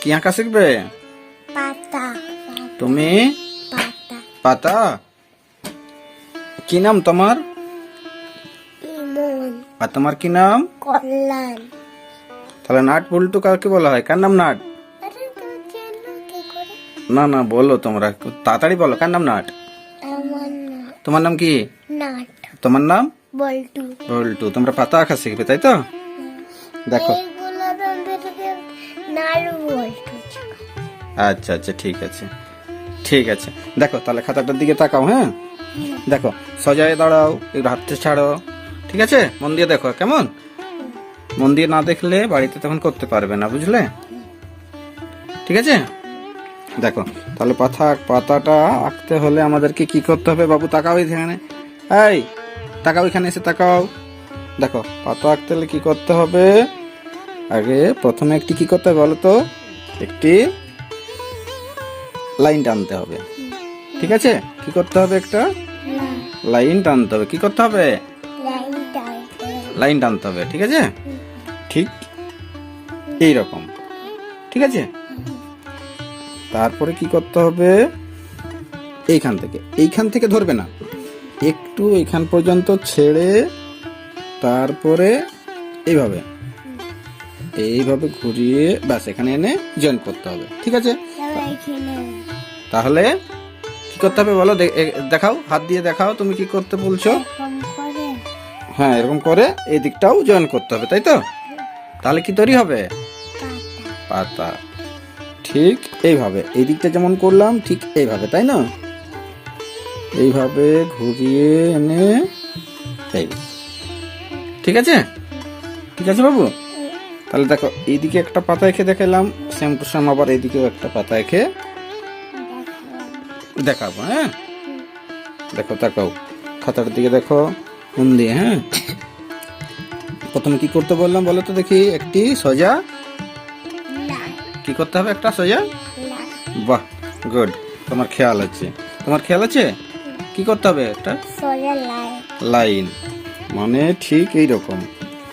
কি আঁকা শিখবে? পাতা। তুমি? পাতা। পাতা? কি নাম তোমার? ইমন। আর তোমার কি নাম? কল্যাণ। তাহলে নাট বল্টু কাকে বলা হয়। কার নাম নাট? আরে তুই চেনো কি করে? না না বলো তোমরা। তাড়াতাড়ি বলো কার নাম নাট? আমার না তোমার নাম কি? নাট। তোমার নাম? বল্টু। বল্টু। তোমরা পাতা আঁকা শিখবে তাই তো? দেখো। আচ্ছা আচ্ছা ঠিক আছে। ঠিক আছে। দেখো, তাহলে খাতাটার দিকে তাকাও হ্যাঁ? দেখো, সজায় দাঁড়াও একটু হাতটা ছাড়ো। ঠিক আছে? মন দিয়ে দেখো, কেমন? মন দিয়ে না দেখলে বাড়িতে তখন করতে পারবে না, বুঝলে? ঠিক আছে? দেখো, তাহলে পাতা পাতাটা আঁকতে হলে আমাদেরকে কি করতে হবে বাবু? তাকাও এখানে। এই, তাকাও এখানে এসে তাকাও। দেখো, পাতা আঁকতে হলে কি করতে হবে? আগে প্রথমে একটি কি করতে হবে বলো তো? একটি লাইন টানতে হবে। ঠিক আছে? কি করতে হবে একটা? লাইন টানতে হবে। কি করতে হবে? লাইন টানতে হবে। ঠিক আছে? ঠিক এই রকম। ঠিক আছে? তারপরে কি করতে হবে? এইখান থেকে। এইখান থেকে ধরবে না। একটু এইখান পর্যন্ত ছেড়ে তারপরে এইভাবে। এইভাবে ঘুরিয়ে ব্যাস এখানে এনে জয়েন করতে হবে। ঠিক আছে? এখানে তাহলে কি করতে হবে বলো? দেখাও হাত দিয়ে দেখাও তুমি কি করতে বলছো? হ্যাঁ এরকম করে এই দিকটাও জয়েন করতে হবে তাই তো? তাহলে কি তৈরি হবে? পাতা। পাতা। ঠিক এইভাবে। এই দিকটা যেমন করলাম ঠিক এইভাবে তাই না? এইভাবে ঘুরিয়ে এনে এই। ঠিক আছে? ঠিক আছে বাবু? তাহলে দেখো এইদিকে একটা পাতা এঁকে দেখালাম সেম টু সেম আবার এইদিকেও একটা পাতা এঁকে দেখাবো হ্যাঁ? দেখো তাকাও। খাতার দিকে দেখো মন দিয়ে হ্যাঁ? প্রথমে কি করতে বললাম বলো তো দেখি একটি সোজা? কি করতে হবে একটা সোজা? বাহ গুড। তোমার খেয়াল আছে। তোমার খেয়াল আছে? কি করতে হবে একটা? লাইন। মানে ঠিক এই রকম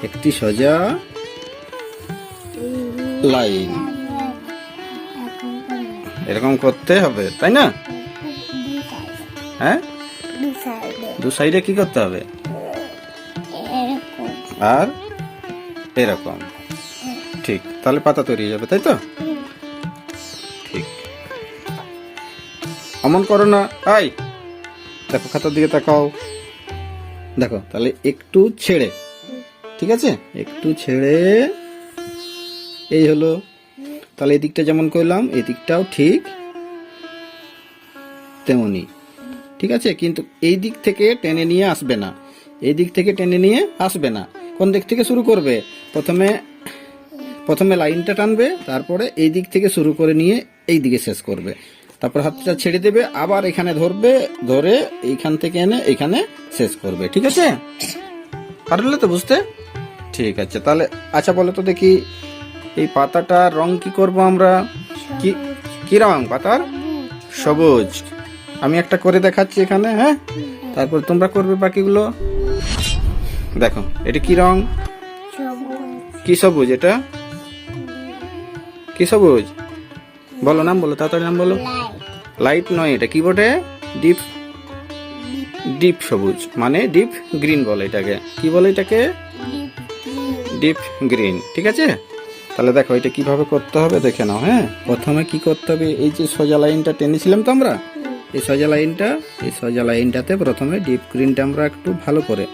একটি সোজা লাইন। এরকম করতে হবে তাই না? হ্যাঁ? দু সাইডে। কি করতে হবে? আর এরকম। ঠিক তাহলে পাতা তৈরি হয়ে যাবে তাই তো? ঠিক। অমন করো না। আই দেখো খাতার দিকে তাকাও। দেখো তাহলে একটু ছেড়ে। ঠিক আছে? একটু ছেড়ে। এই হলো। তাহলে এই দিকটা যেমন করলাম এই দিকটাও ঠিক তেমনি ঠিক আছে? কিন্তু এই দিক থেকে টেনে নিয়ে আসবে না। এই দিক থেকে টেনে নিয়ে আসবে না। কোন দিক থেকে শুরু করবে? প্রথমে প্রথমে লাইনটা টানবে তারপরে এই দিক থেকে শুরু করে নিয়ে এই দিকে শেষ করবে। তারপর হাতটা ছেড়ে দেবে আবার এখানে ধরবে ধরে এইখান থেকে এনে এখানে শেষ করবে। ঠিক আছে? পারলে তো বুঝতে? ঠিক আছে তাহলে আচ্ছা বলো তো দেখি এই পাতাটার রং কি করব আমরা? কি কি রং পাতার? সবুজ। আমি একটা করে দেখাচ্ছি এখানে হ্যাঁ? তারপর তোমরা করবে বাকিগুলো। দেখো এটা কি রং? কি সবুজ এটা? কি সবুজ? বলো নাম বলো তাড়াতাড়ি নাম বলো। লাইট। লাইট নয় এটা কি বটে ডিপ। ডিপ সবুজ মানে ডিপ গ্রিন বলে এটাকে। কি বলে এটাকে? ডিপ গ্রিন ঠিক আছে? তাহলে দেখো এটা কীভাবে করতে হবে দেখে নাও হ্যাঁ? প্রথমে কি করতে হবে? এই যে সোজা লাইনটা টেনেছিলাম তো আমরা? এই সোজা লাইনটা এই সোজা লাইনটাতে প্রথমে ডিপ গ্রিনটা আমরা একটু ভালো করে,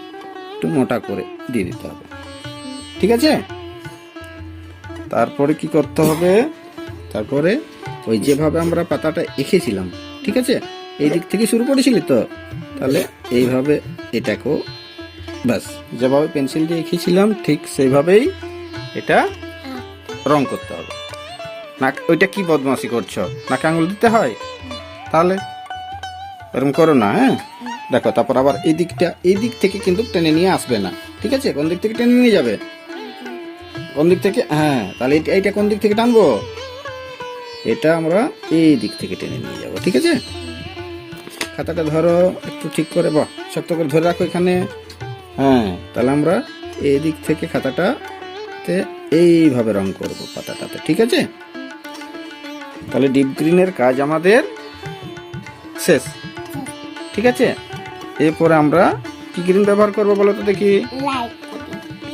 একটু মোটা করে দিয়ে দিতে হবে। ঠিক আছে? তারপরে কি করতে হবে? তারপরে ওই যেভাবে আমরা পাতাটা এঁকেছিলাম, ঠিক আছে? এই দিক থেকে শুরু করেছিলি তো? তাহলে এইভাবে এটাকেও ব্যাস, যেভাবে পেন্সিল দিয়ে এঁকেছিলাম, ঠিক সেইভাবেই এটা রং করতে হবে। না ওইটা কি বদমাসি করছ? নাকে আঙুল দিতে হয়? তাহলে এরকম করো না হ্যাঁ? দেখো, তারপর আবার এই দিকটা, এই দিক থেকে কিন্তু টেনে নিয়ে আসবে না, ঠিক আছে? কোন দিক থেকে টেনে নিয়ে যাবে? কোন দিক থেকে হ্যাঁ তাহলে এইটা- কোন দিক থেকে টানবো? এটা আমরা এই দিক থেকে টেনে নিয়ে যাব, ঠিক আছে? খাতাটা ধরো, একটু ঠিক করে, বাহ, শক্ত করে ধরে রাখো এখানে। হ্যাঁ তাহলে আমরা এই দিক থেকে খাতাটাতে এইভাবে রং করব পাতাটাতে, ঠিক আছে? তাহলে ডিপ গ্রিনের কাজ আমাদের শেষ। ঠিক আছে? এরপরে আমরা কি গ্রিন ব্যবহার করব বলো তো দেখি?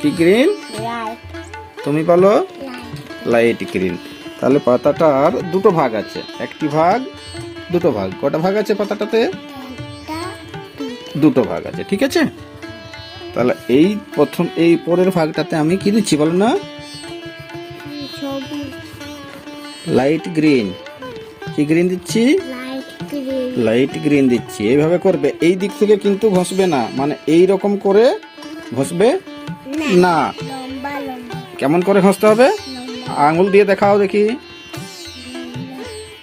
কি গ্রিন তুমি বলো? লাইট গ্রিন তাহলে পাতাটার দুটো ভাগ আছে। একটি ভাগ, দুটো ভাগ। কটা ভাগ আছে পাতাটাতে? দুটো ভাগ আছে, ঠিক আছে? তাহলে এই প্রথম, এই পরের ভাগটাতে আমি কি দিচ্ছি বলো না? লাইট গ্রিন কি গ্রিন দিচ্ছি? লাইট গ্রিন দিচ্ছি। এইভাবে করবে এই দিক থেকে কিন্তু ঘষবে না। মানে এই রকম করে ঘষবে না কেমন করে ঘষতে হবে? আঙুল দিয়ে দেখাও দেখি।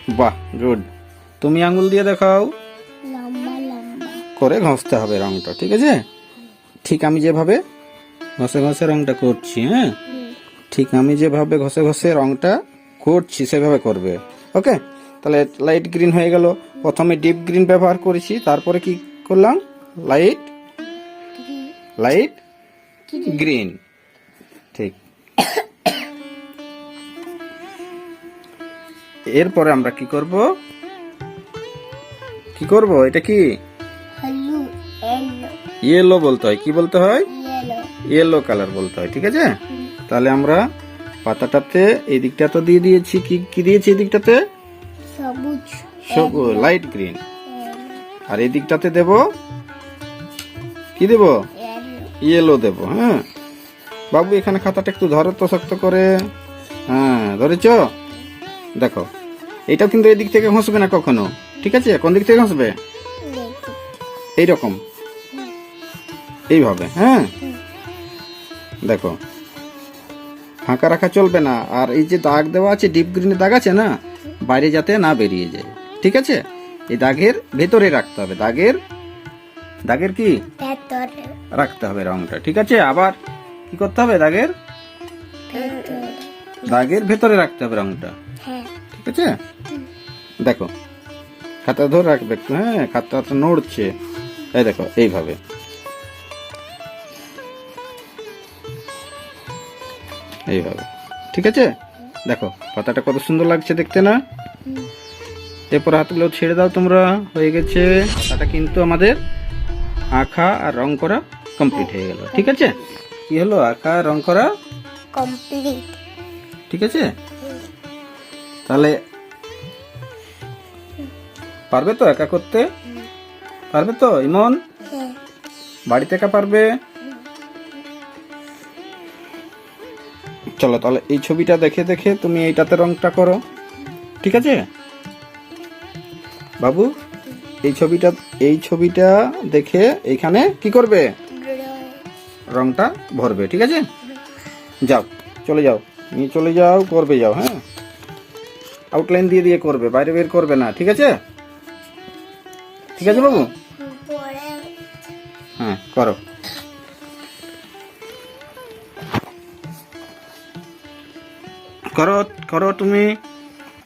বাহ গুড। তুমি আঙুল দিয়ে দেখাও। করে ঘষতে হবে রংটা ঠিক আছে? ঠিক আমি যেভাবে ঘষে ঘষে রংটা করছি হ্যাঁ? ঠিক আমি যেভাবে ঘষে ঘষে রংটা করছি সেভাবে করবে। ওকে? তাহলে লাইট গ্রিন হয়ে গেল। প্রথমে ডিপ গ্রিন ব্যবহার করেছি তারপরে কি করলাম? লাইট লাইট গ্রিন ঠিক। এরপরে আমরা কি করব? কি করব? এটা কি? ইয়েলো বলতে হয়। কি বলতে হয়? ইয়েলো কালার বলতে হয় ঠিক আছে? তাহলে আমরা পাতাটাতে এই দিকটা তো দিয়ে দিয়েছি কি কি দিয়েছি এই দিকটাতে? সবুজ সব লাইট গ্রিন আর এই দিকটাতে দেব? কি দেব? ইয়েলো দেব হ্যাঁ। বাবু এখানে খাতাটা একটু ধরো তো শক্ত করে। হ্যাঁ ধরেছ? দেখো। এটাও কিন্তু এই দিক থেকে ঘষবে না কখনো। ঠিক আছে? কোন দিক থেকে দেখো। এইরকম। এইভাবে হ্যাঁ। দেখো। ফাঁকা রাখা চলবে না। আর এই যে দাগ দেওয়া আছে ডিপ গ্রিনের দাগ আছে না? বাইরে যাতে না বেরিয়ে যায়। ঠিক আছে? এই দাগের ভেতরে রাখতে হবে। দাগের দাগের কি? রাখতে হবে রংটা ঠিক আছে? আবার কি করতে হবে দাগের? দাগের ভেতরে রাখতে হবে রংটা। হ্যাঁ। ঠিক আছে? দেখো খাতা ধরে রাখবে একটু হ্যাঁ খাতাটা নড়ছে। এই দেখো এইভাবে। এইভাবে। ঠিক আছে? দেখো পাতাটা কত সুন্দর লাগছে দেখতে না? এরপর হাতগুলো ছেড়ে দাও তোমরা হয়ে গেছে। পাতা কিন্তু আমাদের আঁকা আর রং করা কমপ্লিট হয়ে গেল ঠিক আছে? কি হলো? আঁকা রং করা কমপ্লিট ঠিক আছে? তাহলে পারবে তো একা করতে? পারবে তো ইমন? হ্যাঁ। বাড়িতে একা পারবে? চলো তাহলে এই ছবিটা দেখে দেখে তুমি এইটাতে রংটা করো ঠিক আছে? বাবু, এই ছবিটা এই ছবিটা দেখে এইখানে কি করবে? রংটা ভরবে, ঠিক আছে? যাও, চলে যাও। নিয়ে চলে যাও, করবে যাও হ্যাঁ? আউটলাইন দিয়ে দিয়ে করবে, বাইরে বের করবে না, ঠিক আছে? ঠিক আছে বাবু? হ্যাঁ করো। করো করো তুমি।